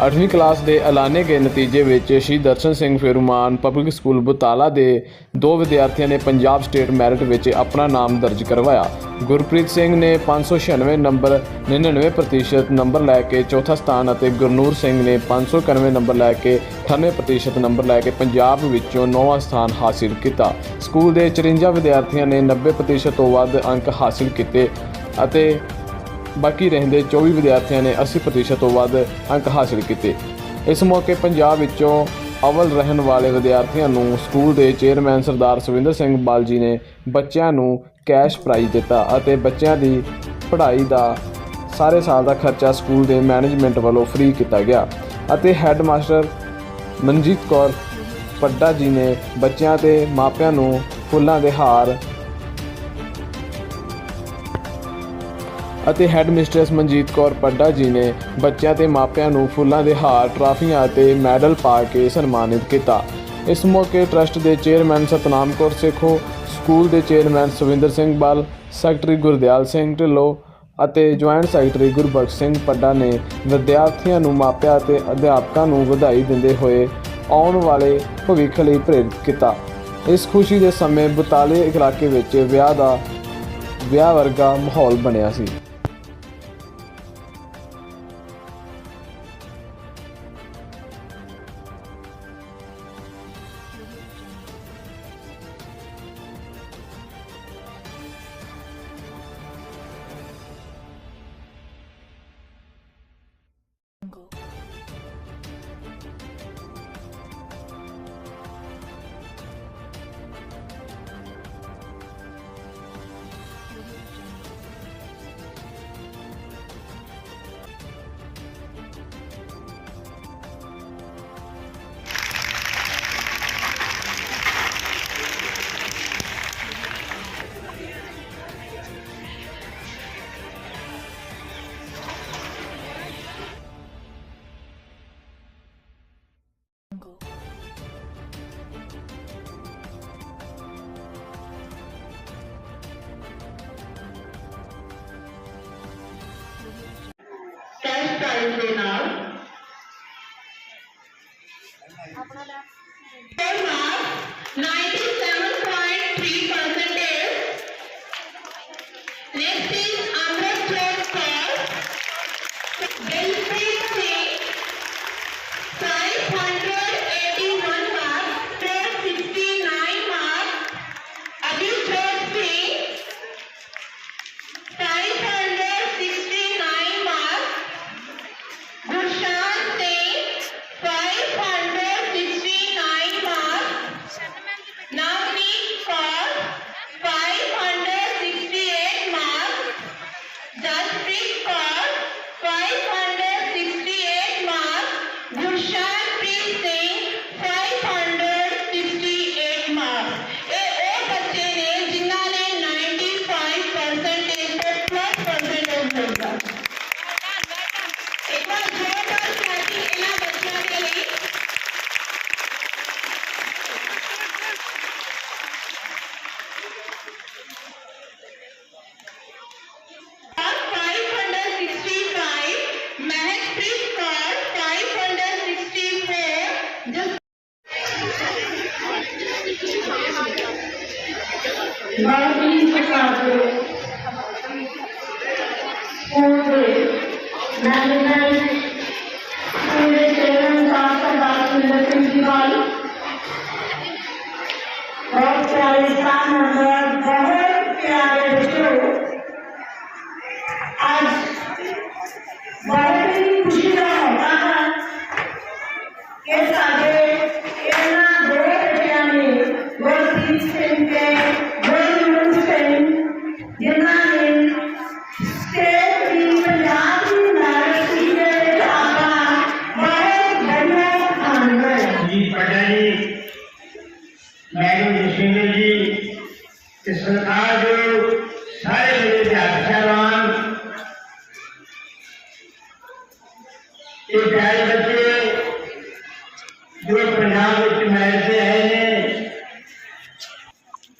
8ਵੀਂ class ਦੇ ਐਲਾਨੇ ਗਏ ਨਤੀਜੇ ਵਿੱਚ ਸ਼੍ਰੀ ਦਰਸ਼ਨ ਸਿੰਘ ਫੇਰੂਮਾਨ ਪਬਲਿਕ ਸਕੂਲ ਬੁਤਾਲਾ ਦੇ ਦੋ ਵਿਦਿਆਰਥੀਆਂ ਨੇ ਪੰਜਾਬ ਸਟੇਟ ਮੈਰਿਟ ਵਿੱਚ ਆਪਣਾ ਨਾਮ ਦਰਜ ਕਰਵਾਇਆ। ਗੁਰਪ੍ਰੀਤ ਸਿੰਘ ਨੇ 596 ਨੰਬਰ 99% ਨੰਬਰ ਲੈ ਕੇ ਚੌਥਾ ਸਥਾਨ ਅਤੇ ਗੁਰਨੂਰ ਸਿੰਘ ਨੇ 591 ਨੰਬਰ ਲੈ ਕੇ 98% ਨੰਬਰ ਲੈ ਕੇ ਪੰਜਾਬ ਵਿੱਚੋਂ ਨੌਵਾਂ ਸਥਾਨ ਹਾਸਿਲ ਕੀਤਾ। ਸਕੂਲ ਦੇ 54 ਵਿਦਿਆਰਥੀਆਂ ਨੇ 90% ਤੋਂ ਵੱਧ ਅੰਕ ਹਾਸਿਲ ਕੀਤੇ ਅਤੇ ਬਾਕੀ ਰਹਿੰਦੇ 24 ਵਿਦਿਆਰਥੀਆਂ ਨੇ 80% ਤੋਂ ਵੱਧ ਅੰਕ ਹਾਸਿਲ ਕੀਤੇ। ਇਸ ਮੌਕੇ ਪੰਜਾਬ ਵਿੱਚੋਂ ਅਵਲ ਰਹਿਣ ਵਾਲੇ ਵਿਦਿਆਰਥੀਆਂ ਨੂੰ ਸਕੂਲ ਦੇ ਚੇਅਰਮੈਨ ਸਰਦਾਰ ਸੁਵਿੰਦਰ ਸਿੰਘ ਬਾਲਜੀ ਨੇ ਬੱਚਿਆਂ ਨੂੰ ਕੈਸ਼ ਪ੍ਰਾਈਜ਼ ਦਿੱਤਾ ਅਤੇ ਬੱਚਿਆਂ ਦੀ ਪੜ੍ਹਾਈ ਦਾ ਸਾਰੇ ਸਾਲ ਦਾ ਖਰਚਾ ਸਕੂਲ ਦੇ ਮੈਨੇਜਮੈਂਟ ਵੱਲੋਂ ਫ੍ਰੀ ਕੀਤਾ ਗਿਆ ਅਤੇ ਹੈੱਡ ਮਾਸਟਰ ਮਨਜੀਤ ਕੌਰ ਪੱਡਾ ਜੀ ਨੇ ਬੱਚਿਆਂ ਤੇ ਮਾਪਿਆਂ ਨੂੰ ਫੁੱਲਾਂ ਦੇ ਹਾਰ ਅਤੇ ਹੈੱਡ ਮਿਸਟਰਸ ਮਨਜੀਤ ਕੌਰ ਪੱਡਾ ਜੀ ਨੇ ਬੱਚਿਆਂ ਤੇ ਮਾਪਿਆਂ ਨੂੰ ਫੁੱਲਾਂ ਦੇ ਹਾਰ, ਟਰਾਫੀਆਂ ਅਤੇ ਮੈਡਲ ਪਾ ਕੇ ਸਨਮਾਨਿਤ ਕੀਤਾ। ਇਸ ਮੌਕੇ ਟਰਸਟ ਦੇ ਚੇਅਰਮੈਨ ਸਤਨਾਮ ਕੌਰ ਸੇਖੋ, ਸਕੂਲ ਦੇ ਚੇਅਰਮੈਨ ਸੁਵਿੰਦਰ ਸਿੰਘ ਬਲ, ਸੈਕਟਰੀ ਗੁਰਦਿਆਲ ਸਿੰਘ ਢਿੱਲੋਂ ਅਤੇ ਜੁਆਇੰਟ ਸੈਕਟਰੀ ਗੁਰਬਖਸ਼ ਸਿੰਘ ਪੱਡਾ ਨੇ ਵਿਦਿਆਰਥੀਆਂ ਨੂੰ ਮਾਪਿਆਂ ਅਤੇ ਅਧਿਆਪਕਾਂ ਨੂੰ ਵਧਾਈ ਦਿੰਦੇ ਹੋਏ ਆਉਣ ਵਾਲੇ ਭਵਿੱਖ ਲਈ ਪ੍ਰੇਰਿਤ ਕੀਤਾ। ਇਸ ਖੁਸ਼ੀ ਦੇ ਸਮੇਂ ਬਤਾਲੇ ਇਲਾਕੇ ਵਿੱਚ ਵਿਆਹ ਦਾ ਵਿਆਹ ਵਰਗਾ ਮਾਹੌਲ ਬਣਿਆ ਸੀ। ਸਰਦਾਰ ਬਹੁਤ ਪਿਆਰੇ ਸਟਾਫ ਮੈਂਬਰ ਬਹੁਤ ਪਿਆਰੇ ਬੱਚੋ ਇਹ ਪਿਆਰੇ ਬੱਚੇ ਜੋ ਪੰਜਾਬ ਵਿੱਚ ਮੈਚ ਤੇ ਆਏ ਨੇ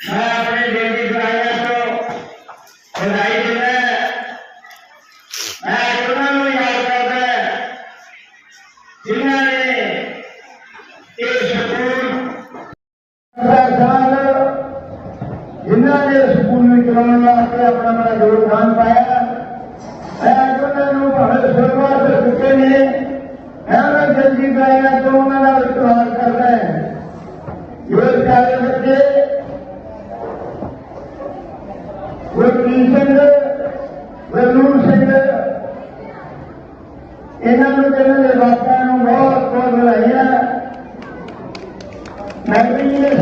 ਮੈਂ ਆਪਣੇ ਦਿਲ ਦੀ ਗਹਿਰਾਈਆਂ ਤੋਂ ਵਧਾਈ ਦਿੰਦਾ ਮੈਂ ਉਹਨਾਂ ਨੂੰ ਯਾਦ ਕਰਦਾ ਜਿਨ੍ਹਾਂ ਨੇ ਇਹ ਸਕੂਲ ਦਾ ਸਾਲ ਜਿਨ੍ਹਾਂ ਨੇ ਸਕੂਲ ਨੂੰ ਚਲਾਉਣ ਵਾਸਤੇ ਆਪਣਾ ਬੜਾ ਯੋਗਦਾਨ ਪਾਇਆ ਅੱਜ ਉਹਨਾਂ ਨੂੰ ਭਾਵੇਂ ਸਰਵਾਰ ਦੇ ਚੁੱਕੇ ਨੇ ਐਵੇਂ ਜਲਦੀ ਗਾਇਆ ਤੋਂ ਉਹਨਾਂ ਦਾ ਵਿਸ਼ਵਾਸ ਕਰਦਾ ਹੈ ਇਹ ਸਾਰੇ ਬੱਚੇ ਵਕੀਲ ਸਿੰਘ ਵਰਨੂਰ ਸਿੰਘ। ਇਹਨਾਂ ਨੂੰ ਤੇ ਇਹਨਾਂ ਦੇ ਬਾਪਿਆਂ ਨੂੰ ਬਹੁਤ ਬਹੁਤ ਵਧਾਈਆਂ ਮੈਂ ਵੀ ਇਹ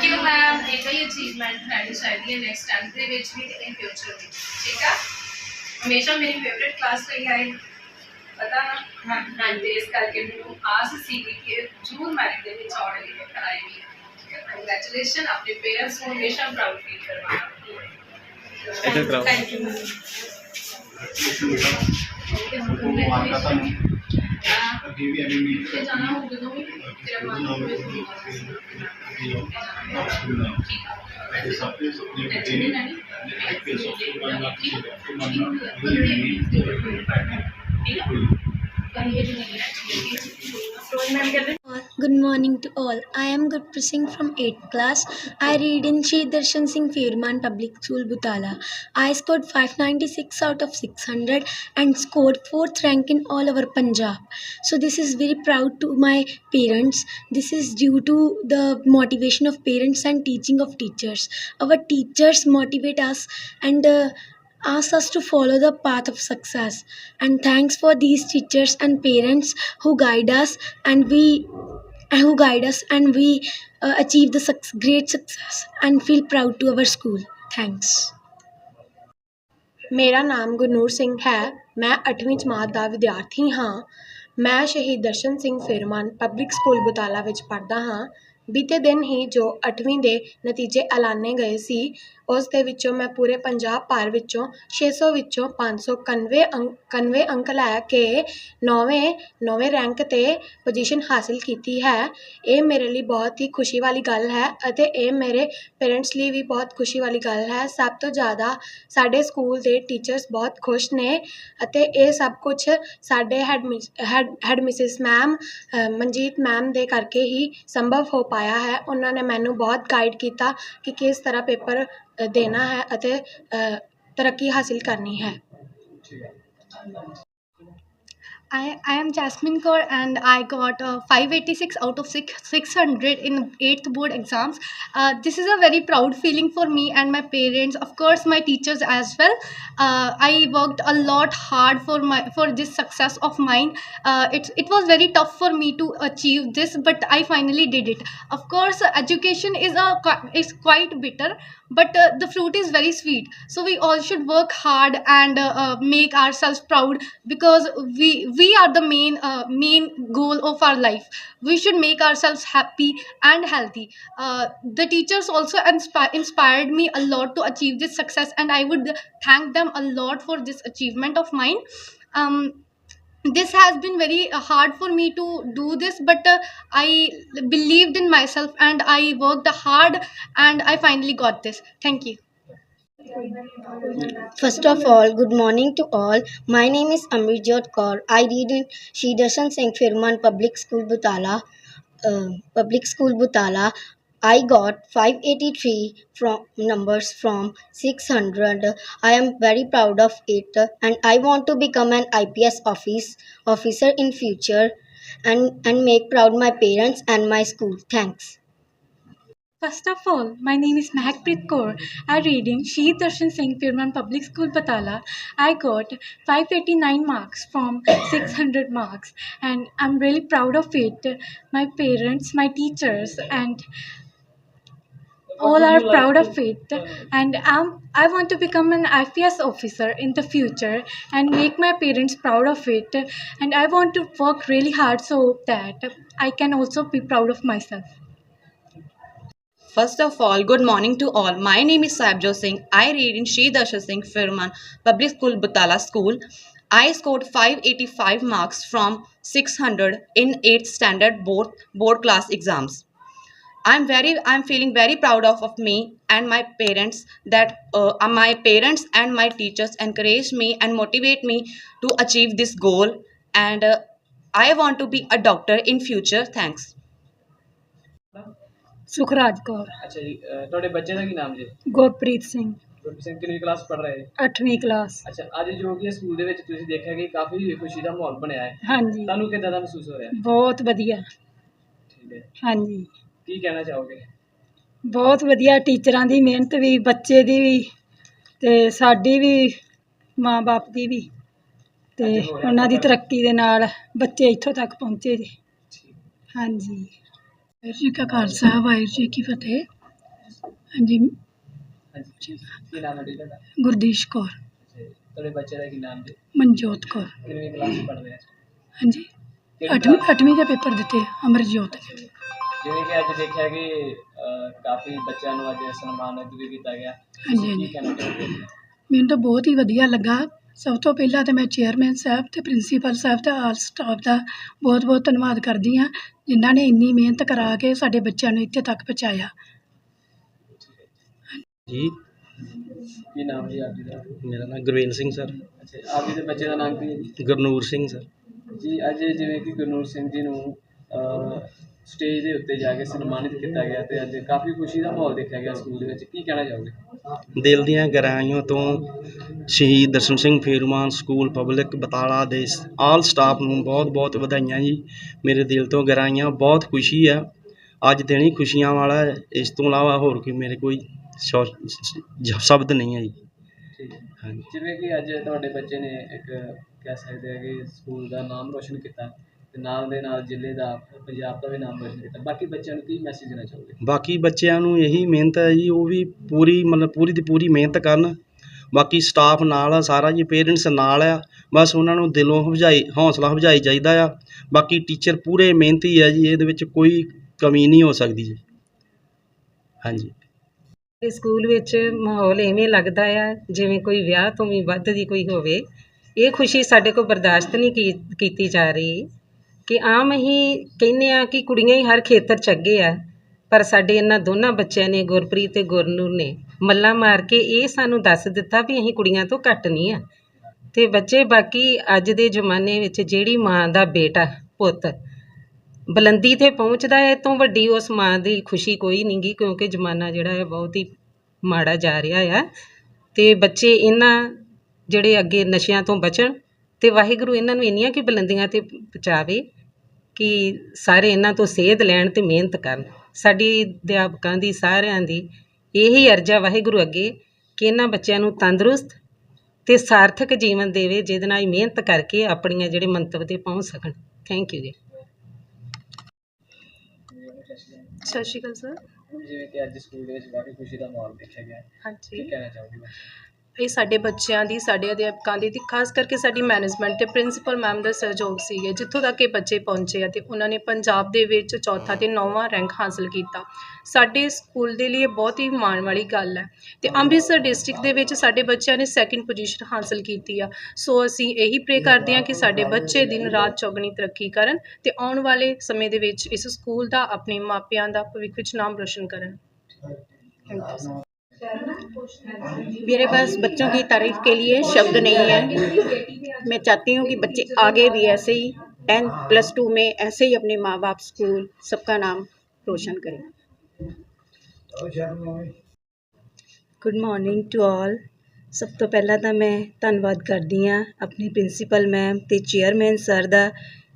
ਥੈਂਕ ਯੂ ਮੈਮ ਇਹ ਕਈ ਅਚੀਵਮੈਂਟ ਲੈਣੀ ਚਾਹੀਦੀ ਹੈ ਨੈਕਸਟ ਟਾਈਮ ਦੇ ਵਿੱਚ ਵੀ ਤੇ ਇਨ ਫਿਊਚਰ ਵਿੱਚ ਠੀਕ ਆ ਹਮੇਸ਼ਾ ਮੇਰੀ ਫੇਵਰਿਟ ਕਲਾਸ ਰਹੀ ਹੈ ਪਤਾ ਨਾ ਹਾਂ ਹਾਂ ਤੇ ਇਸ ਕਰਕੇ ਮੈਨੂੰ ਆਸ ਸੀ ਕਿ ਜਰੂਰ ਮੈਰਿਟ ਦੇ ਵਿੱਚ ਆਉਣ ਲਈ ਕਰਾਏਗੀ ਕੰਗ੍ਰੈਚੁਲੇਸ਼ਨ ਆਪਣੇ ਪੇਰੈਂਟਸ ਨੂੰ ਹਮੇਸ਼ਾ ਪ੍ਰਾਊਡ ਫੀਲ ਕਰਵਾਉਣਾ ਥੈਂਕ ਯੂ ਅੱਗੇ ਵੀ ਐਵੇਂ ਵੀ ਤੇ ਜਾਣਾ ਹੋ ਜਦੋਂ ਵੀ ਤੇਰਾ ਮਨ ਹੋਵੇ ਠੀਕ ਆ ਇਹ ਸਭ ਦੇ ਸੁਪਨੇ ਟੈਨਸ਼ਨ ਨਹੀਂ ਲੈਣੀ ਕਿ ਸਭ ਤੋਂ ਪਹਿਲਾਂ ਨਾ Good morning to all. I am Gurpreet Singh from 8th class. I read in Sri Darshan Singh Firman Public School, Butala. I scored 596 out of 600 and scored 4th rank in all over Punjab. So this is very proud to my parents. This is due to the motivation of parents and teaching of teachers. Our teachers motivate us and uh, ask us to follow the path of success and thanks for these teachers and parents who guide us and we who guide us and we uh, achieve the suc- great success and feel proud to our school thanks ਮੇਰਾ ਨਾਮ ਗੁਰਨੂਰ ਸਿੰਘ ਹੈ ਮੈਂ 8ਵੀਂ ਜਮਾਤ ਦਾ ਵਿਦਿਆਰਥੀ ਹਾਂ ਮੈਂ ਸ਼ਹੀਦ Darshan Singh Pheruman public school Butala ਵਿੱਚ ਪੜ੍ਹਦਾ ਹਾਂ ਬੀਤੇ ਦਿਨ ਹੀ ਜੋ 8ਵੀਂ ਦੇ ਨਤੀਜੇ ਐਲਾਨੇ ਗਏ ਸੀ, ਉਸ ਦੇ ਵਿੱਚੋਂ ਮੈਂ ਪੂਰੇ ਪੰਜਾਬ ਭਰ ਵਿੱਚੋਂ 600 ਵਿੱਚੋਂ 591 ਅੰਕ 91 ਅੰਕ ਲੈ ਕੇ ਨੌਵੇਂ ਨੌਵੇਂ ਰੈਂਕ ਤੇ ਪੋਜੀਸ਼ਨ ਹਾਸਿਲ ਕੀਤੀ ਹੈ। ਇਹ ਮੇਰੇ ਲਈ ਬਹੁਤ ਹੀ ਖੁਸ਼ੀ ਵਾਲੀ ਗੱਲ ਹੈ ਅਤੇ ਇਹ ਮੇਰੇ ਪੇਰੈਂਟਸ ਲਈ ਵੀ ਬਹੁਤ ਖੁਸ਼ੀ ਵਾਲੀ ਗੱਲ ਹੈ। ਸਭ ਤੋਂ ਜ਼ਿਆਦਾ ਸਾਡੇ ਸਕੂਲ ਦੇ ਟੀਚਰਸ ਬਹੁਤ ਖੁਸ਼ ਨੇ ਅਤੇ ਇਹ ਸਭ ਕੁਝ ਸਾਡੇ head head head Mrs ma'am Manjit ma'am ਦੇ ਕਰਕੇ ਹੀ ਸੰਭਵ ਹੋ ਪਾਇਆ ਹੈ, ਉਹਨਾਂ ਨੇ ਮੈਨੂੰ ਬਹੁਤ ਗਾਈਡ ਕੀਤਾ ਕਿ ਕਿਸ ਤਰ੍ਹਾਂ ਪੇਪਰ ਦੇਣਾ ਹੈ ਅਤੇ ਤਰੱਕੀ ਹਾਸਿਲ ਕਰਨੀ ਹੈ। I, I am Jasmine Kaur and I got uh, 586 out of six, 600 in 8th board exams. Uh, this is a very proud feeling for me and my parents, of course my teachers as well. Uh, I worked a lot hard for my for this success of mine. Uh, it, it was very tough for me to achieve this but I finally did it. Of course education is a is quite bitter but uh, the fruit is very sweet so we all should work hard and uh, uh, make ourselves proud because we we are the main uh, main goal of our life. We should make ourselves happy and healthy. Uh, the teachers also inspi- inspired me a lot to achieve this success and i would thank them a lot for this achievement of mine. Um, this has been very hard for me to do this but uh, i believed in myself and i worked hard and i finally got this. Thank you First of all, good morning to all. My name is Amrijot Kaur. I read in Shri Singh Firman Public School Butala. Uh, Public School Butala. I got 583 from numbers from 600. I am very proud of it, and I want to become an IPS office officer in future, and and make proud my parents and my school. Thanks. First of all, my name is Mahakpreet Kaur. I read in Shahid Darshan Singh Firman Public School Batala. I got 589 marks from 600 marks and I'm really proud of it. My parents, my teachers and all are proud of it and I want to become an IPS officer in the future and make my parents proud of it and I want to work really hard so that I can also be proud of myself. First of all, good morning to all. My name is Saibjot Singh. I read in Shri Singh Firman Public School, Butala School. I scored 585 marks from 600 in 8th standard board, board class exams. I'm very, I'm feeling very proud of, of me and my parents that uh, uh, my parents and my teachers encourage me and motivate me to achieve this goal. And uh, I want to be a doctor in future. Thanks. Sukhraj Kaur. ਅੱਛਾ ਜੀ ਅਹ ਤੁਹਾਡੇ ਬੱਚੇ ਦਾ ਕੀ ਨਾਮ ਜੀ? ਗੁਰਪ੍ਰੀਤ ਸਿੰਘ। ਗੁਰਪ੍ਰੀਤ ਸਿੰਘ ਕਿੰਨੀ class ਪੜ੍ਹ ਰਹੇ? 8ਵੀਂ ਕਲਾਸ। ਅੱਛਾ ਅੱਜ ਜੋ ਕਿ ਸਕੂਲ ਦੇ ਵਿੱਚ ਤੁਸੀਂ ਦੇਖਿਆ ਕਿ ਕਾਫੀ ਖੁਸ਼ੀ ਦਾ ਮਾਹੌਲ ਬਣਿਆ ਹੈ। ਹਾਂਜੀ। ਤੁਹਾਨੂੰ ਕਿੱਦਾਂ ਦਾ ਮਹਿਸੂਸ ਹੋ ਰਿਹਾ? ਬਹੁਤ ਵਧੀਆ। ਠੀਕ ਹੈ। ਹਾਂਜੀ। ਕੀ ਕਹਿਣਾ ਚਾਹੋਗੇ? ਬਹੁਤ ਵਧੀਆ ਟੀਚਰਾਂ ਦੀ ਮਿਹਨਤ ਵੀ ਬੱਚੇ ਦੀ ਵੀ ਤੇ ਸਾਡੀ ਵੀ ਮਾਂ-ਬਾਪ ਦੀ ਵੀ। ਤੇ ਉਹਨਾਂ ਦੀ ਤਰੱਕੀ ਦੇ ਨਾਲ ਬੱਚੇ ਇੱਥੋਂ ਤੱਕ ਪਹੁੰਚੇ ਜੀ। ਹਾਂਜੀ। ਵਾਹਿਗੁਰੂ ਜੀ ਕਾ ਖਾਲਸਾ ਵਾਹਿਗੁਰੂ ਜੀ ਕੀ ਫਤਿਹ। ਹਾਂਜੀ। ਗੁਰਦੀਸ਼ ਕੌਰ। ਤੁਹਾਡੇ ਬੱਚੇ ਦਾ ਕੀ ਨਾਮ ਜੀ? ਮਨਜੋਤ ਕੌਰ। ਕਿੰਨੀ ਕਲਾਸ ਪੜ੍ਹ ਰਹੇ ਆ? ਹਾਂਜੀ। ਅੱਠਵੀਂ ਅੱਠਵੀਂ ਦੇ ਪੇਪਰ ਦਿੱਤੇ ਅਮਰਜੋਤ ਨੇ। ਜਿਵੇਂ ਕਿ ਅੱਜ ਦੇਖਿਆ ਕਿ ਅਹ, ਕਾਫੀ ਬੱਚਿਆਂ ਨੂੰ ਅੱਜ ਸਨਮਾਨਿਤ ਵੀ ਕੀਤਾ ਗਿਆ। ਹਾਂਜੀ, ਮੈਨੂੰ ਤਾਂ ਬਹੁਤ ਹੀ ਵਧੀਆ ਲੱਗਾ ਸਭ ਤੋਂ ਪਹਿਲਾਂ ਤਾਂ ਮੈਂ ਚੇਅਰਮੈਨ ਸਾਹਿਬ ਤੇ ਪ੍ਰਿੰਸੀਪਲ ਸਾਹਿਬ ਤੇ ਆਲ ਸਟਾਫ ਦਾ ਬਹੁਤ ਬਹੁਤ ਧੰਨਵਾਦ ਕਰਦੀ ਹਾਂ ਜਿਨ੍ਹਾਂ ਨੇ ਇੰਨੀ ਮਿਹਨਤ ਕਰਾ ਕੇ ਸਾਡੇ ਬੱਚਿਆਂ ਨੂੰ ਇੱਥੇ ਤੱਕ ਪਹੁੰਚਾਇਆ। ਜੀ। ਕੀ ਨਾਮ ਜੀ ਆਪ ਜੀ ਦਾ? ਮੇਰਾ ਨਾਮ ਗੁਰਵੇਲ ਸਿੰਘ ਸਰ। ਅੱਛਾ ਆਪ ਜੀ ਦੇ ਬੱਚੇ ਦਾ ਨਾਮ ਕੀ ਹੈ ਜੀ? ਗੁਰਨੂਰ ਸਿੰਘ ਸਰ। ਜੀ ਅੱਜ ਜਿਵੇਂ ਕਿ ਗੁਰਨੂਰ ਸਿੰਘ ਜੀ ਨੂੰ ਸਟੇਜ ਦੇ ਉੱਤੇ ਜਾ ਕੇ ਸਨਮਾਨਿਤ ਕੀਤਾ ਗਿਆ ਤੇ ਅੱਜ ਕਾਫੀ ਖੁਸ਼ੀ ਦਾ ਮਾਹੌਲ ਦੇਖਿਆ ਗਿਆ ਸਕੂਲ ਦੇ ਵਿੱਚ। ਕੀ ਕਹਿਣਾ ਚਾਹੋਗੇ? ਦਿਲ ਦੀਆਂ ਗਹਿਰਾਈਆਂ ਤੋਂ ਸ਼ਹੀਦ ਦਰਸ਼ਨ ਸਿੰਘ ਫੇਰੂਮਾਨ ਸਕੂਲ ਪਬਲਿਕ ਬਤਾਲਾ ਦੇ ਆਲ ਸਟਾਫ ਨੂੰ ਬਹੁਤ-ਬਹੁਤ ਵਧਾਈਆਂ ਜੀ। ਮੇਰੇ ਦਿਲ ਤੋਂ ਗਹਿਰਾਈਆਂ ਬਹੁਤ ਖੁਸ਼ੀ ਆ। ਅੱਜ ਦਿਨ ਹੀ ਖੁਸ਼ੀਆਂ ਵਾਲਾ ਹੈ। ਇਸ ਤੋਂ ਇਲਾਵਾ ਹੋਰ ਕੋਈ ਮੇਰੇ ਕੋਈ ਸ਼ੌ- ਸ਼ਬਦ ਨਹੀਂ ਹੈ ਜੀ। ਠੀਕ ਹੈ। ਹਾਂਜੀ। ਜਿਵੇਂ ਕਿ ਅੱਜ ਤੁਹਾਡੇ ਬੱਚੇ ਨੇ ਇੱਕ ਕਹਿ ਸਕਦੇ ਆ ਕਿ ਸਕੂਲ ਦਾ ਨਾਮ ਰੋਸ਼ਨ ਕੀਤਾ। ਤੇ ਨਾਲ ਦੇ ਨਾਲ ਜ਼ਿਲ੍ਹੇ ਦਾ ਪੰਜਾਬ ਦਾ ਵੀ ਨਾਮ ਰੋਸ਼ਨ ਕੀਤਾ। ਬਾਕੀ ਬੱਚਿਆਂ ਨੂੰ ਕੀ ਮੈਸੇਜ ਦੇਣਾ ਚਾਹੋਗੇ? ਬਾਕੀ ਬੱਚਿਆਂ ਨੂੰ ਇਹੀ ਮਿਹਨਤ ਹੈ ਜੀ ਉਹ ਵੀ ਪੂਰੀ ਮਤਲਬ ਪੂਰੀ ਦੀ ਪੂਰੀ ਮਿਹਨਤ ਕਰਨ। ਬਾਕੀ ਸਟਾਫ ਨਾਲ ਆ ਸਾਰਾ ਜੀ ਪੇਰੈਂਟਸ ਨਾਲ ਆ। ਬਸ ਉਹਨਾਂ ਨੂੰ ਦਿਲੋਂ ਹਵਜਾਈ ਹੌਸਲਾ ਹਵਜਾਈ ਚਾਹੀਦਾ ਆ। ਬਾਕੀ ਟੀਚਰ ਪੂਰੇ ਮਿਹਨਤੀ ਆ ਜੀ ਇਹਦੇ ਵਿੱਚ ਕੋਈ ਕਮੀ ਨਹੀਂ ਹੋ ਸਕਦੀ ਜੀ। ਹਾਂਜੀ। ਇਹ ਸਕੂਲ ਵਿੱਚ ਮਾਹੌਲ ਐਵੇਂ ਲੱਗਦਾ ਆ ਜਿਵੇਂ ਕੋਈ ਵਿਆਹ ਤੋਂ ਵੀ ਵੱਧ ਦੀ ਕੋਈ ਹੋਵੇ। ਇਹ ਖੁਸ਼ੀ ਸਾਡੇ ਕੋਲ ਬਰਦਾਸ਼ਤ ਨਹੀਂ ਕੀਤੀ ਜਾ ਰਹੀ। ਕਿ ਆਮ ਅਸੀਂ ਕਹਿੰਦੇ ਆ ਕਿ ਕੁੜੀਆਂ ਹੀ ਹਰ ਖੇਤਰ 'ਚ ਅੱਗੇ ਆ, ਪਰ ਸਾਡੇ ਇਹਨਾਂ ਦੋਨਾਂ ਬੱਚਿਆਂ ਨੇ, ਗੁਰਪ੍ਰੀਤ ਤੇ ਗੁਰਨੂਰ ਨੇ ਮੱਲਾ ਮਾਰ ਕੇ ਇਹ ਸਾਨੂੰ ਦੱਸ ਦਿੱਤਾ ਵੀ ਅਸੀਂ ਕੁੜੀਆਂ ਤੋਂ ਘੱਟ ਨਹੀਂ ਆ। ਤੇ ਬੱਚੇ, ਬਾਕੀ ਅੱਜ ਦੇ ਜ਼ਮਾਨੇ ਵਿੱਚ ਜਿਹੜੀ ਮਾਂ ਦਾ ਬੇਟਾ, ਪੁੱਤ ਬੁਲੰਦੀ ਤੇ ਪਹੁੰਚਦਾ ਹੈ, ਇਹ ਤੋਂ ਵੱਡੀ ਉਸ ਮਾਂ ਦੀ ਖੁਸ਼ੀ ਕੋਈ ਨਹੀਂ ਗੀ, ਕਿਉਂਕਿ ਜ਼ਮਾਨਾ ਜਿਹੜਾ ਹੈ ਬਹੁਤ ਹੀ ਮਾੜਾ ਜਾ ਰਿਹਾ ਆ। ਤੇ ਬੱਚੇ ਇਹਨਾਂ ਜਿਹੜੇ ਅੱਗੇ ਨਸ਼ਿਆਂ ਤੋਂ ਬਚਣ, ਤੇ ਵਾਹਿਗੁਰੂ ਇਹਨਾਂ ਨੂੰ ਇੰਨੀਆਂ ਕਿ ਬੁਲੰਦੀਆਂ ਤੇ ਪਹੁੰਚਾਵੇ। ਕਿ ਸਾਰੇ ਇਹਨਾਂ ਤੋਂ ਸੇਧ ਲੈਣ ਤੇ ਮਿਹਨਤ ਕਰਨ। ਸਾਡੀ ਅਧਿਆਪਕਾਂ ਦੀ ਸਾਰਿਆਂ ਦੀ ਇਹੀ ਅਰਜ਼ਾ ਵਾਹਿਗੁਰੂ ਅੱਗੇ ਕਿ ਇਹਨਾਂ ਬੱਚਿਆਂ ਨੂੰ ਤੰਦਰੁਸਤ ਤੇ ਸਾਰਥਕ ਜੀਵਨ ਦੇਵੇ ਜਿਹਦੇ ਨਾਲ ਇਹ ਮਿਹਨਤ ਕਰਕੇ ਆਪਣੀਆਂ ਜਿਹੜੇ ਮੰਤਵ ਤੇ ਪਹੁੰਚ ਸਕਣ। ਥੈਂਕ ਯੂ ਜੀ। ਸਤਿ ਸ਼੍ਰੀ ਅਕਾਲ ਸਰ। ਜਿਵੇਂ ਕਿ ਅੱਜ ਸਕੂਲ ਦੇ ਵਿੱਚ ਕਾਫੀ ਖੁਸ਼ੀ ਦਾ ਮਾਹੌਲ ਦੇਖਿਆ ਗਿਆ। ਹਾਂਜੀ। ਕਹਿਣਾ ਚਾਹੋਗੇ ਇਹ ਸਾਡੇ ਬੱਚਿਆਂ ਦੀ, ਸਾਡੇ ਅਧਿਆਪਕਾਂ ਦੀ ਤੇ ਖਾਸ ਕਰਕੇ ਸਾਡੀ ਮੈਨੇਜਮੈਂਟ ਤੇ ਪ੍ਰਿੰਸੀਪਲ ਮੈਮ ਦਾ ਸਹਿਯੋਗ ਸੀਗੇ, ਜਿੱਥੋਂ ਤੱਕ ਇਹ ਬੱਚੇ ਪਹੁੰਚੇ ਆ ਤੇ ਉਹਨਾਂ ਨੇ ਪੰਜਾਬ ਦੇ ਵਿੱਚ ਚੌਥਾ ਤੇ ਨੌਵਾਂ ਰੈਂਕ ਹਾਸਲ ਕੀਤਾ। ਸਾਡੇ ਸਕੂਲ ਦੇ ਲਈ ਇਹ ਬਹੁਤ ਹੀ ਮਾਣ ਵਾਲੀ ਗੱਲ ਹੈ ਤੇ ਅੰਮ੍ਰਿਤਸਰ ਡਿਸਟ੍ਰਿਕਟ ਦੇ ਵਿੱਚ ਸਾਡੇ ਬੱਚਿਆਂ ਨੇ ਸੈਕਿੰਡ ਪੋਜੀਸ਼ਨ ਹਾਸਲ ਕੀਤੀ ਆ। ਸੋ ਅਸੀਂ ਇਹੀ ਪ੍ਰੇ ਕਰਦੇ ਹਾਂ ਕਿ ਸਾਡੇ ਬੱਚੇ ਦਿਨ ਰਾਤ ਚੌਗਣੀ ਤਰੱਕੀ ਕਰਨ ਤੇ ਆਉਣ ਵਾਲੇ ਸਮੇਂ ਦੇ ਵਿੱਚ ਇਸ ਸਕੂਲ ਦਾ, ਆਪਣੇ ਮਾਪਿਆਂ ਦਾ ਭਵਿੱਖ ਵਿੱਚ ਨਾਮ ਰੋਸ਼ਨ ਕਰਨ। ਥੈਂਕ ਯੂ मेरे पास बच्चों की तारीफ के लिए शब्द नहीं है मैं चाहती हूँ कि बच्चे आगे भी ऐसे ही टेंथ प्लस टू में ऐसे ही अपने माँ बाप स्कूल सबका नाम रोशन करें ਗੁੱਡ ਮਾਰਨਿੰਗ ਟੂ ਆਲ ਸਭ ਤੋਂ ਪਹਿਲਾਂ ਤਾਂ ਮੈਂ ਧੰਨਵਾਦ ਕਰਦੀ ਹਾਂ ਆਪਣੇ ਪ੍ਰਿੰਸੀਪਲ ਮੈਮ ਤੇ ਚੇਅਰਮੈਨ ਸਰ ਦਾ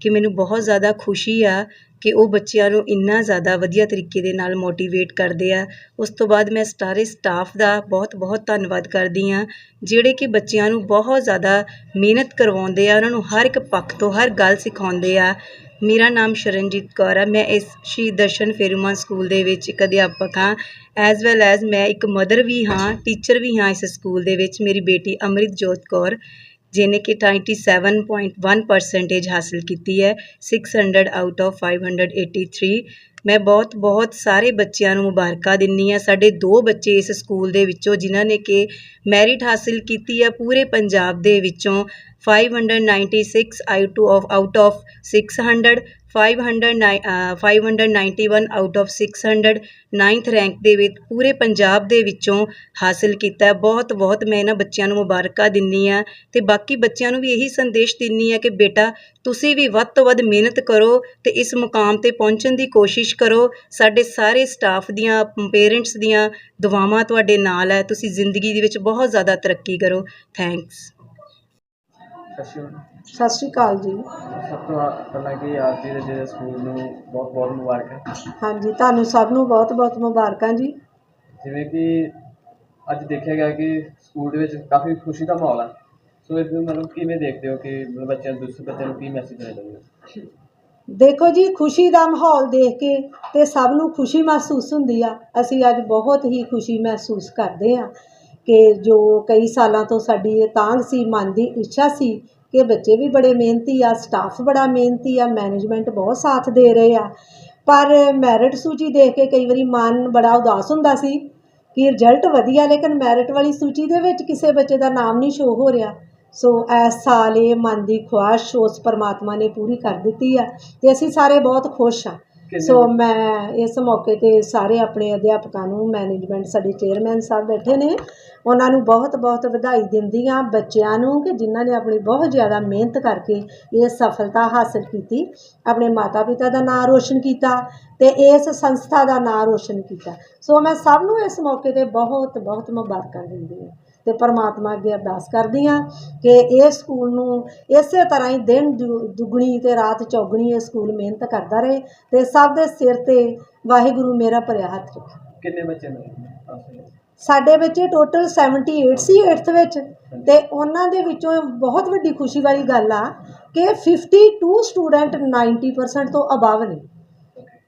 ਕਿ ਮੈਨੂੰ ਬਹੁਤ ਜ਼ਿਆਦਾ ਖੁਸ਼ੀ ਆ ਕਿ ਉਹ ਬੱਚਿਆਂ ਨੂੰ ਇੰਨਾ ਜ਼ਿਆਦਾ ਵਧੀਆ ਤਰੀਕੇ ਦੇ ਨਾਲ ਮੋਟੀਵੇਟ ਕਰਦੇ ਆ। ਉਸ ਤੋਂ ਬਾਅਦ ਮੈਂ ਸਾਰੇ ਸਟਾਫ ਦਾ ਬਹੁਤ ਬਹੁਤ ਧੰਨਵਾਦ ਕਰਦੀ ਹਾਂ, ਜਿਹੜੇ ਕਿ ਬੱਚਿਆਂ ਨੂੰ ਬਹੁਤ ਜ਼ਿਆਦਾ ਮਿਹਨਤ ਕਰਵਾਉਂਦੇ ਆ, ਉਹਨਾਂ ਨੂੰ ਹਰ ਇੱਕ ਪੱਖ ਤੋਂ ਹਰ ਗੱਲ ਸਿਖਾਉਂਦੇ ਆ। ਮੇਰਾ ਨਾਮ ਸ਼ਰਨਜੀਤ ਕੌਰ ਆ, ਮੈਂ ਇਸ ਸ਼੍ਰੀ ਦਰਸ਼ਨ ਫੇਰੂਮਾਨ ਸਕੂਲ ਦੇ ਵਿੱਚ ਇੱਕ ਅਧਿਆਪਕ ਹਾਂ ਐਜ਼ ਵੈਲ ਐਜ਼ ਮੈਂ ਇੱਕ ਮਦਰ ਵੀ ਹਾਂ ਟੀਚਰ ਵੀ ਹਾਂ ਇਸ ਸਕੂਲ ਦੇ ਵਿੱਚ, ਮੇਰੀ ਬੇਟੀ ਅੰਮ੍ਰਿਤਜੋਤ ਕੌਰ। ਜਿਹਨੇ ਕਿ 97.1 ਪਰਸੈਂਟੇਜ ਹਾਸਿਲ ਕੀਤੀ ਹੈ 600 ਆਊਟ ਆਫ 583 ਮੈਂ ਬਹੁਤ ਬਹੁਤ ਸਾਰੇ ਬੱਚਿਆਂ ਨੂੰ ਮੁਬਾਰਕਾਂ ਦਿੰਦੀ ਹਾਂ। ਸਾਡੇ ਦੋ ਬੱਚੇ ਇਸ ਸਕੂਲ ਦੇ ਵਿੱਚੋਂ, ਜਿਨ੍ਹਾਂ ਨੇ ਕਿ ਮੈਰਿਟ ਹਾਸਿਲ ਕੀਤੀ ਆ ਪੂਰੇ ਪੰਜਾਬ ਦੇ ਵਿੱਚੋਂ। 596 out of out of 600 500 591 out of 600 ninth rank ਦੇ ਵਿੱਚ ਪੂਰੇ ਪੰਜਾਬ ਦੇ ਵਿੱਚੋਂ ਹਾਸਿਲ ਕੀਤਾ। ਬਹੁਤ ਬਹੁਤ ਮੈਂ ਇਹਨਾਂ ਬੱਚਿਆਂ ਨੂੰ ਮੁਬਾਰਕਾਂ ਦਿੰਨੀ ਆ ਤੇ ਬਾਕੀ ਬੱਚਿਆਂ ਨੂੰ ਵੀ ਇਹੀ ਸੰਦੇਸ਼ ਦਿੰਨੀ ਆ ਕਿ ਬੇਟਾ, ਤੁਸੀਂ ਵੀ ਵੱਧ ਤੋਂ ਵੱਧ ਮਿਹਨਤ ਕਰੋ ਤੇ ਇਸ ਮੁਕਾਮ ਤੇ ਪਹੁੰਚਣ ਦੀ ਕੋਸ਼ਿਸ਼ ਕਰੋ। ਸਾਡੇ ਸਾਰੇ ਸਟਾਫ ਦੀਆਂ ਪੇਰੈਂਟਸ ਦੀਆਂ ਦੁਆਵਾਂ ਤੁਹਾਡੇ ਨਾਲ ਹੈ। ਤੁਸੀਂ ਜ਼ਿੰਦਗੀ ਦੇ ਵਿੱਚ ਬਹੁਤ ਜ਼ਿਆਦਾ ਤਰੱਕੀ ਕਰੋ। ਥੈਂਕਸ ਸਤਿ ਸ਼੍ਰੀ ਅਕਾਲ। ਜੀ। ਸਭ ਤੋਂ ਪਹਿਲਾਂ ਕਿ ਆਪ ਜੀ ਦੇ ਜਿਹੜੇ ਸਕੂਲ ਨੂੰ ਬਹੁਤ ਬਹੁਤ ਮੁਬਾਰਕਾਂ ਹਾਂਜੀ ਤੁਹਾਨੂੰ ਸਭ ਨੂੰ ਬਹੁਤ ਬਹੁਤ ਮੁਬਾਰਕਾਂ ਜੀ। ਜਿਵੇਂ ਕਿ ਅੱਜ ਦੇਖਿਆ ਗਿਆ ਕਿ ਸਕੂਲ ਦੇ ਵਿੱਚ ਕਾਫੀ ਖੁਸ਼ੀ ਦਾ ਮਾਹੌਲ ਹੈ। ਸੋ ਇਸ ਨੂੰ ਮਤਲਬ ਕਿਵੇਂ ਦੇਖਦੇ ਹੋ ਕਿ ਮਤਲਬ ਬੱਚਿਆਂ ਨੂੰ ਦੂਸਰੇ ਬੱਚਿਆਂ ਨੂੰ ਕੀ ਮੈਸੇਜ ਦੇਣਾ ਚਾਹੁੰਦੇ? ਹੋ ਦੇਖੋ ਜੀ ਖੁਸ਼ੀ ਦਾ ਮਾਹੌਲ ਦੇਖ ਕੇ ਤੇ ਸਭ ਨੂੰ ਖੁਸ਼ੀ ਮਹਿਸੂਸ ਹੁੰਦੀ ਆ। ਅਸੀਂ ਅੱਜ ਬਹੁਤ ਹੀ ਖੁਸ਼ੀ ਮਹਿਸੂਸ ਕਰਦੇ ਆ ਕਿ ਜੋ ਕਈ ਸਾਲਾਂ ਤੋਂ ਸਾਡੀ ਇਹ ਤਾਂਘ ਸੀ ਮਨ ਦੀ ਇੱਛਾ ਸੀ ਕਿ ਬੱਚੇ ਵੀ ਬੜੇ ਮਿਹਨਤੀ ਆ ਸਟਾਫ ਬੜਾ ਮਿਹਨਤੀ ਆ ਮੈਨੇਜਮੈਂਟ ਬਹੁਤ ਸਾਥ ਦੇ ਰਹੇ ਆ। ਪਰ ਮੈਰਿਟ ਸੂਚੀ ਦੇਖ ਕੇ ਕਈ ਵਾਰੀ ਮਨ ਬੜਾ ਉਦਾਸ ਹੁੰਦਾ ਸੀ ਕਿ ਰਿਜ਼ਲਟ ਵਧੀਆ, ਲੇਕਿਨ ਮੈਰਿਟ ਵਾਲੀ ਸੂਚੀ ਦੇ ਵਿੱਚ ਕਿਸੇ ਬੱਚੇ ਦਾ ਨਾਮ ਨਹੀਂ ਸ਼ੋ ਹੋ ਰਿਹਾ। ਸੋ ਇਸ ਸਾਲ ਇਹ ਮਨ ਦੀ ਖੁਆਇਸ਼ ਉਸ ਪਰਮਾਤਮਾ ਨੇ ਪੂਰੀ ਕਰ ਦਿੱਤੀ ਆ ਤੇ ਅਸੀਂ ਸਾਰੇ ਬਹੁਤ ਖੁਸ਼ ਆ। ਸੋ ਮੈਂ ਇਸ ਮੌਕੇ ਤੇ ਸਾਰੇ ਆਪਣੇ ਅਧਿਆਪਕਾਂ ਨੂੰ ਮੈਨੇਜਮੈਂਟ ਸਾਡੇ ਚੇਅਰਮੈਨ ਸਾਹਿਬ ਬੈਠੇ ਨੇ ਉਹਨਾਂ ਨੂੰ ਬਹੁਤ ਬਹੁਤ ਵਧਾਈ ਦਿੰਦੀ ਹਾਂ ਬੱਚਿਆਂ ਨੂੰ ਕਿ ਜਿਨ੍ਹਾਂ ਨੇ ਆਪਣੀ ਬਹੁਤ ਜ਼ਿਆਦਾ ਮਿਹਨਤ ਕਰਕੇ ਇਹ ਸਫਲਤਾ ਹਾਸਲ ਕੀਤੀ। ਆਪਣੇ ਮਾਤਾ ਪਿਤਾ ਦਾ ਨਾਮ ਰੋਸ਼ਨ ਕੀਤਾ ਤੇ ਇਸ ਸੰਸਥਾ ਦਾ ਨਾਮ ਰੋਸ਼ਨ ਕੀਤਾ। ਸੋ ਮੈਂ ਸਭ ਨੂੰ ਇਸ ਮੌਕੇ ਤੇ ਬਹੁਤ ਬਹੁਤ ਮੁਬਾਰਕਾਂ ਦਿੰਦੀ ਹਾਂ। ਤੇ ਪਰਮਾਤਮਾ ਅੱਗੇ ਅਰਦਾਸ ਕਰਦੀ ਹਾਂ ਕਿ ਇਹ ਸਕੂਲ ਨੂੰ ਇਸੇ ਤਰ੍ਹਾਂ ਹੀ ਦਿਨ ਦੁੱਗਣੀ ਤੇ ਰਾਤ ਚੌਗਣੀ ਇਹ ਸਕੂਲ ਮਿਹਨਤ ਕਰਦਾ ਰਹੇ ਤੇ ਸਭ ਦੇ ਸਿਰ ਤੇ ਵਾਹਿਗੁਰੂ ਮੇਰਾ ਭਰਿਆ ਹੱਥ ਰੱਖੇ। ਕਿੰਨੇ ਬੱਚੇ ਨੇ? ਸਾਡੇ ਬੱਚੇ ਟੋਟਲ 78 ਸੀ 8th ਵਿੱਚ ਤੇ ਉਹਨਾਂ ਦੇ ਵਿੱਚੋਂ ਬਹੁਤ ਵੱਡੀ ਖੁਸ਼ੀ ਵਾਲੀ ਗੱਲ ਆ ਕਿ 52 ਸਟੂਡੈਂਟ 90% ਤੋਂ ਅਬਵ ਨੇ।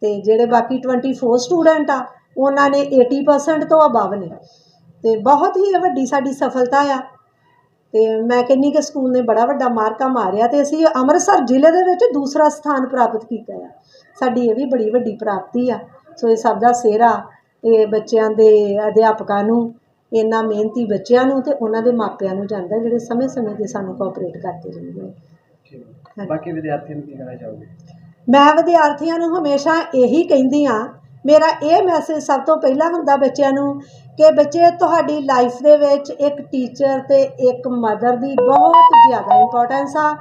ਤੇ ਜਿਹੜੇ ਬਾਕੀ 24 ਸਟੂਡੈਂਟ ਆ ਉਹਨਾਂ ਨੇ 80% ਤੋਂ ਅਬਵ ਨੇ। ਤੇ ਬਹੁਤ ਹੀ ਵੱਡੀ ਸਾਡੀ ਸਫਲਤਾ ਆ। ਤੇ ਮੈਂ ਕਹਿੰਨੀ ਕਿ ਸਕੂਲ ਨੇ ਬੜਾ ਵੱਡਾ ਮਾਰਕਾ ਮਾਰਿਆ ਤੇ ਅਸੀਂ ਅੰਮ੍ਰਿਤਸਰ ਜ਼ਿਲ੍ਹੇ ਦੇ ਵਿੱਚ ਦੂਸਰਾ ਸਥਾਨ ਪ੍ਰਾਪਤ ਕੀਤਾ ਆ। ਸਾਡੀ ਇਹ ਵੀ ਬੜੀ ਵੱਡੀ ਪ੍ਰਾਪਤੀ ਆ। ਸੋ ਇਹ ਸਭ ਦਾ ਸਿਹਰਾ ਇਹ ਬੱਚਿਆਂ ਦੇ ਅਧਿਆਪਕਾਂ ਨੂੰ ਇਹਨਾਂ ਮਿਹਨਤੀ ਬੱਚਿਆਂ ਨੂੰ ਤੇ ਉਹਨਾਂ ਦੇ ਮਾਪਿਆਂ ਨੂੰ ਜਾਂਦਾ ਜਿਹੜੇ ਸਮੇਂ-ਸਮੇਂ ਤੇ ਸਾਨੂੰ ਕੋਆਪਰੇਟ ਕਰਦੇ ਰਹਿੰਦੇ ਨੇ ਬਾਕੀ ਵਿਦਿਆਰਥੀਆਂ ਨੂੰ ਕੀ ਕਹਿਣਾ ਚਾਹੋਗੇ? ਮੈਂ ਵਿਦਿਆਰਥੀਆਂ ਨੂੰ ਹਮੇਸ਼ਾ ਇਹੀ ਕਹਿੰਦੀ ਆ ਮੇਰਾ ਇਹ ਮੈਸੇਜ ਸਭ ਤੋਂ ਪਹਿਲਾਂ ਹੁੰਦਾ ਬੱਚਿਆਂ ਨੂੰ ਕਿ ਬੱਚੇ, ਤੁਹਾਡੀ ਲਾਈਫ ਦੇ ਵਿੱਚ ਇੱਕ ਟੀਚਰ ਤੇ ਇੱਕ ਮਦਰ ਦੀ ਬਹੁਤ ਜ਼ਿਆਦਾ ਇੰਪੋਰਟੈਂਸ ਆ।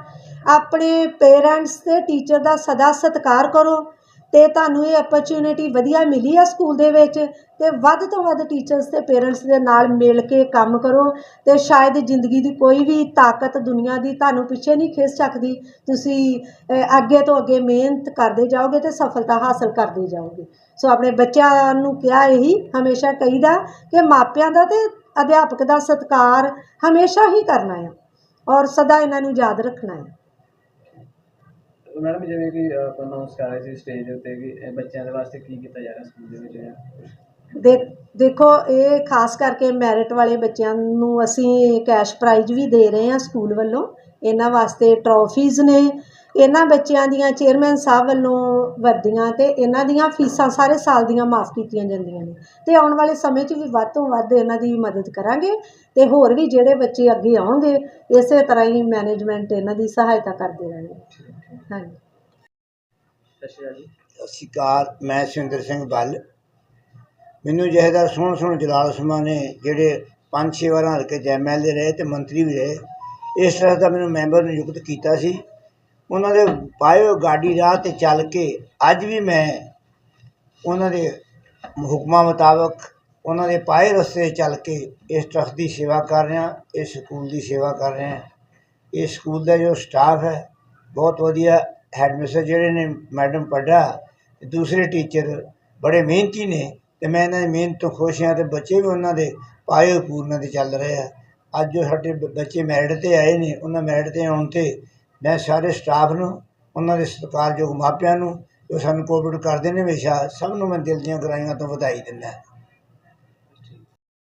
ਆਪਣੇ ਪੇਰੈਂਟਸ ਤੇ ਟੀਚਰ ਦਾ ਸਦਾ ਸਤਿਕਾਰ ਕਰੋ ਤੇ ਤੁਹਾਨੂੰ ਇਹ ਓਪਰਚ्युनिटी ਵਧੀਆ ਮਿਲੀ ਆ ਸਕੂਲ ਦੇ ਵਿੱਚ ਤੇ ਵੱਧ ਤੋਂ ਵੱਧ ਟੀਚਰਸ ਤੇ ਪੇਰੈਂਟਸ ਦੇ ਨਾਲ ਮਿਲ ਕੇ ਕੰਮ ਕਰੋ ਤੇ ਸ਼ਾਇਦ ਜ਼ਿੰਦਗੀ ਦੀ ਕੋਈ ਵੀ ਤਾਕਤ ਦੁਨੀਆ ਦੀ ਤੁਹਾਨੂੰ ਪਿੱਛੇ ਨਹੀਂ ਖਿੱਚ ਸਕਦੀ। ਤੁਸੀਂ ਅੱਗੇ ਤੋਂ ਅੱਗੇ ਮਿਹਨਤ ਕਰਦੇ ਜਾਓਗੇ ਤੇ ਸਫਲਤਾ ਹਾਸਲ ਕਰਦੇ ਜਾਓਗੇ। ਸੋ ਆਪਣੇ ਬੱਚਿਆਂ ਨੂੰ ਕਿਹਾ ਇਹੀ ਹਮੇਸ਼ਾ ਕਹੀਦਾ ਕਿ ਮਾਪਿਆਂ ਦਾ ਤੇ ਅਧਿਆਪਕ ਦਾ ਸਤਿਕਾਰ ਹਮੇਸ਼ਾ ਹੀ ਕਰਨਾ ਹੈ ਔਰ ਸਦਾ ਇਹਨਾਂ ਨੂੰ ਯਾਦ ਰੱਖਣਾ ਹੈ ਮੈਡਮ ਜਿਵੇਂ ਕਿ ਆਪਾਂ ਅਨਾਉਂਸ ਕਰ ਰਹੇ ਸੀ ਸਟੇਜ ਦੇ ਉੱਤੇ ਕਿ ਇਹ ਬੱਚਿਆਂ ਦੇ ਵਾਸਤੇ ਕੀ ਕੀਤਾ ਜਾ ਰਿਹਾ ਸਕੂਲ ਦੇ ਵਿੱਚ ਜਾਂ ਦੇ ਦੇਖੋ ਇਹ ਖਾਸ ਕਰਕੇ ਮੈਰਿਟ ਵਾਲੇ ਬੱਚਿਆਂ ਨੂੰ ਅਸੀਂ ਕੈਸ਼ ਪ੍ਰਾਈਜ਼ ਵੀ ਦੇ ਰਹੇ ਹਾਂ ਸਕੂਲ ਵੱਲੋਂ। ਇਹਨਾਂ ਵਾਸਤੇ ਟਰੋਫੀਜ਼ ਨੇ ਇਹਨਾਂ ਬੱਚਿਆਂ ਦੀਆਂ ਚੇਅਰਮੈਨ ਸਾਹਿਬ ਵੱਲੋਂ ਵਰਦੀਆਂ ਤੇ ਇਹਨਾਂ ਦੀਆਂ ਫੀਸਾਂ ਸਾਰੇ ਸਾਲ ਦੀਆਂ ਮਾਫ ਕੀਤੀਆਂ ਜਾਂਦੀਆਂ ਨੇ। ਤੇ ਆਉਣ ਵਾਲੇ ਸਮੇਂ 'ਚ ਵੀ ਵੱਧ ਤੋਂ ਵੱਧ ਇਹਨਾਂ ਦੀ ਮਦਦ ਕਰਾਂਗੇ ਤੇ ਹੋਰ ਵੀ ਜਿਹੜੇ ਬੱਚੇ ਅੱਗੇ ਆਉਣਗੇ ਇਸੇ ਤਰ੍ਹਾਂ ਹੀ ਮੈਨੇਜਮੈਂਟ ਇਹਨਾਂ ਦੀ ਸਹਾਇਤਾ ਕਰਦੇ ਰਹਿਣਗੇ। ਹਾਂਜੀ। ਸਤਿ ਸ਼੍ਰੀ ਅਕਾਲ ਜੀ। ਸਤਿ ਸ਼੍ਰੀ ਅਕਾਲ ਮੈਂ ਸੁਰਿੰਦਰ ਸਿੰਘ ਬੱਲ। ਮੈਨੂੰ ਜਹੇਦਾਰ ਸੋਹਣ ਸੋਹਣ ਜਲਾਲ ਉਸਮਾਨ ਨੇ ਜਿਹੜੇ ਪੰਜ ਛੇ ਵਾਰਾਂ ਹਲਕੇ 'ਚ ਐਮ ਐਲ ਏ ਰਹੇ ਤੇ ਮੰਤਰੀ ਵੀ ਰਹੇ ਇਸ ਤਰ੍ਹਾਂ ਦਾ ਮੈਨੂੰ ਮੈਂਬਰ ਨਿਯੁਕਤ ਕੀਤਾ ਸੀ। ਉਹਨਾਂ ਦੇ ਪਾਏ ਗਾਡੀ ਰਾਹ ਤੇ ਚੱਲ ਕੇ ਅੱਜ ਵੀ ਮੈਂ ਉਹਨਾਂ ਦੇ ਹੁਕਮਾਂ ਮੁਤਾਬਕ ਉਹਨਾਂ ਦੇ ਪਾਏ ਰਸਤੇ ਚੱਲ ਕੇ ਇਸ ਟਰਸਟ ਦੀ ਸੇਵਾ ਕਰ ਰਿਹਾ, ਇਸ ਸਕੂਲ ਦੀ ਸੇਵਾ ਕਰ ਰਿਹਾ। ਇਸ ਸਕੂਲ ਦਾ ਜੋ ਸਟਾਫ ਹੈ, ਬਹੁਤ ਵਧੀਆ ਹੈਡਮਿਸਟਰ ਜਿਹੜੇ ਨੇ ਮੈਡਮ ਪੱਡਾ ਦੂਸਰੇ ਟੀਚਰ ਬੜੇ ਮਿਹਨਤੀ ਨੇ ਤੇ ਮੈਂ ਇਹਨਾਂ ਦੀ ਮਿਹਨਤ ਤੋਂ ਖੁਸ਼ ਹਾਂ ਤੇ ਬੱਚੇ ਵੀ ਉਹਨਾਂ ਦੇ ਪਾਏ ਹੋਏ ਪੂਰਨਾਂ ਤੇ ਚੱਲ ਰਹੇ ਆ। ਅੱਜ ਜੋ ਸਾਡੇ ਬ- ਬੱਚੇ ਮੈਰਿਟ ਤੇ ਆਏ ਨੇ, ਉਹਨਾਂ ਮੈਰਿਟ ਤੇ ਆਉਣ ਤੇ ਮੈਂ ਸਾਰੇ ਸਟਾਫ ਨੂੰ, ਉਹਨਾਂ ਦੇ ਸਤਿਕਾਰਯੋਗ ਮਾਪਿਆਂ ਨੂੰ ਜੋ ਸਾਨੂੰ ਕੋਆਪਰੇਟ ਕਰਦੇ ਨੇ ਹਮੇਸ਼ਾ, ਸਭ ਨੂੰ ਮੈਂ ਦਿਲ ਦੀਆਂ ਗਹਿਰਾਈਆਂ ਤੋਂ ਵਧਾਈ ਦਿੰਦਾ।